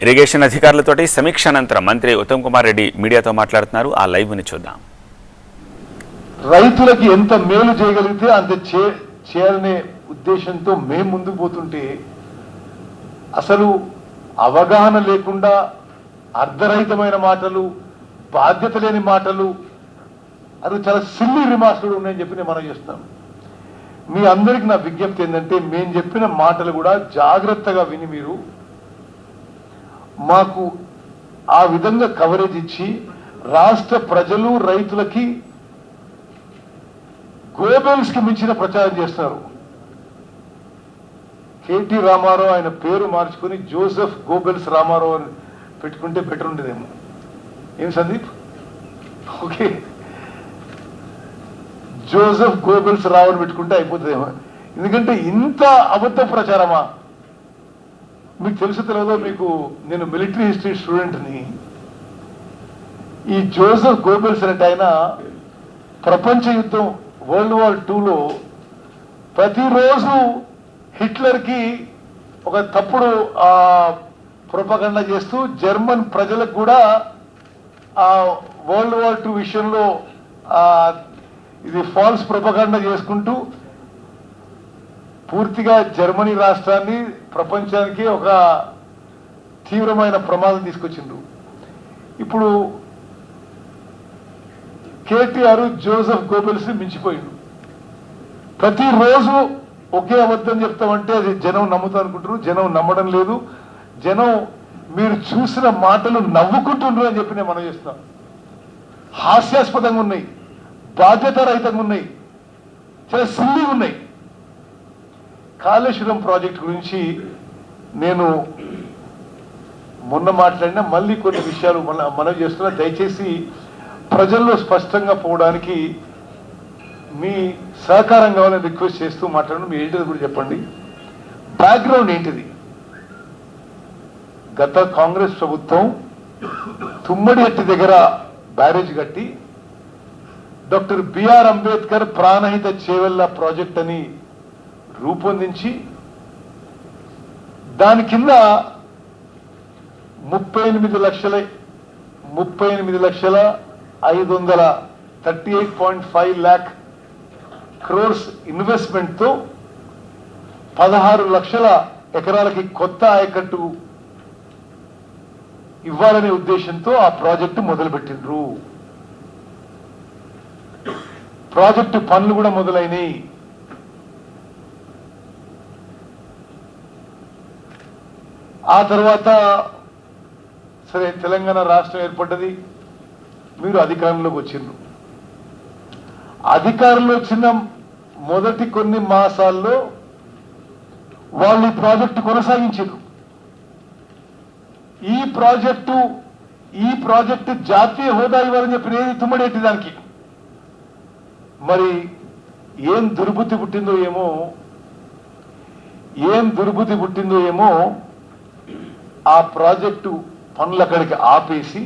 Irrigation అధికారులతోటి సమీక్ష అనంతరం మంత్రి ఉత్తమ్ కుమార్ రెడ్డి మీడియాతో మాట్లాడుతున్నారు. ఆ లైవ్ని చూద్దాం. రైతులకి ఎంత మేలు చేయగలిగితే అంత చే చేయాలనే ఉద్దేశంతో మేము ముందుకు పోతుంటే అసలు అవగాహన లేకుండా అర్ధరహితమైన మాటలు బాధ్యత లేని మాటలు అది చాలా సిల్లీ రిమార్క్స్ కూడా ఉన్నాయని చెప్పి నేను మనం చేస్తున్నాం మీ అందరికి నా విజ్ఞప్తి ఏంటంటే మేము చెప్పిన మాటలు కూడా జాగ్రత్తగా విని మీరు మాకు ఆ విధంగా కవరేజ్ ఇచ్చి రాష్ట్ర ప్రజలు రైతులకి గోబెల్స్కి మించిన ప్రచారం చేస్తున్నారు. కేటీ రామారావు ఆయన పేరు మార్చుకుని జోసెఫ్ గోబెల్స్ రామారావు అని పెట్టుకుంటే బెటర్ ఉండేదేమో. ఏం Sandeep? Okay. Joseph Goebbels Rao అని పెట్టుకుంటే అయిపోతుందేమో. ఎందుకంటే ఇంత అబద్ధ ప్రచారమా? మీకు తెలుసు తెలియదో మీకు నేను మిలిటరీ హిస్టరీ స్టూడెంట్ని. ఈ జోసెఫ్ గోబెల్స్ అంటే ఆయన ప్రపంచ యుద్ధం వరల్డ్ వార్ టూలో ప్రతిరోజు హిట్లర్కి ఒక తప్పుడు ఆ ప్రొపగండ చేస్తూ జర్మన్ ప్రజలకు కూడా ఆ వరల్డ్ వార్ టూ విషయంలో ఇది ఫాల్స్ ప్రొపగండ చేసుకుంటూ పూర్తిగా జర్మనీ రాష్ట్రాన్ని ప్రపంచానికి ఒక తీవ్రమైన ప్రమాదం తీసుకొచ్చిండ్రు. ఇప్పుడు కేటీఆర్ జోసెఫ్ గోబెల్స్ మించిపోయిండు ప్రతిరోజు ఒకే అబద్ధం చెప్తామంటే అది జనం నమ్ముతానుకుంటారు జనం నమ్మడం లేదు. జనం మీరు చూసిన మాటలు నవ్వుకుంటుండ్రు అని చెప్పి నేను మనం చేస్తాం. హాస్యాస్పదంగా ఉన్నాయి. బాధ్యతారహితంగా ఉన్నాయి. చాలా సిల్లి ఉన్నాయి. కాళేశ్వరం ప్రాజెక్ట్ గురించి నేను మొన్న మాట్లాడినా మళ్ళీ కొన్ని విషయాలు మన మనవి చేస్తున్నా. దయచేసి ప్రజల్లో స్పష్టంగా పోవడానికి మీ సహకారం కావాలని రిక్వెస్ట్ చేస్తూ మాట్లాడడం మీ ఏంటిది కూడా చెప్పండి. బ్యాక్గ్రౌండ్ ఏంటిది? గత కాంగ్రెస్ ప్రభుత్వం తుమ్మడి హట్టి దగ్గర బ్యారేజ్ కట్టి doctor B R Ambedkar Pranahita Chevella project అని రూపొందించి దాని కింద ముప్పై ఎనిమిది లక్షల ముప్పై ఎనిమిది లక్షల ఐదు వందల thirty eight point five lakh crores ఇన్వెస్ట్మెంట్తో పదహారు లక్షల ఎకరాలకి కొత్త ఆయకట్టు ఇవ్వాలనే ఉద్దేశంతో ఆ ప్రాజెక్టు మొదలుపెట్టిండ్రు. ప్రాజెక్టు పనులు కూడా మొదలైనవి ఆ తర్వాత సరే తెలంగాణ రాష్ట్రం ఏర్పడ్డది మీరు అధికారంలోకి వచ్చిండ్రు. అధికారంలో వచ్చిన మొదటి కొన్ని మాసాల్లో వాళ్ళు ఈ ప్రాజెక్టు కొనసాగించారు. ఈ ప్రాజెక్టు ఈ ప్రాజెక్టు జాతీయ హోదా ఇవ్వాలని చెప్పి ఏది తుమ్మడేటి దానికి. మరి ఏం దుర్బుద్ధి పుట్టిందో ఏమో ఏం దుర్బుద్ధి పుట్టిందో ఏమో ఆ ప్రాజెక్టు పనులు అక్కడికి ఆపేసి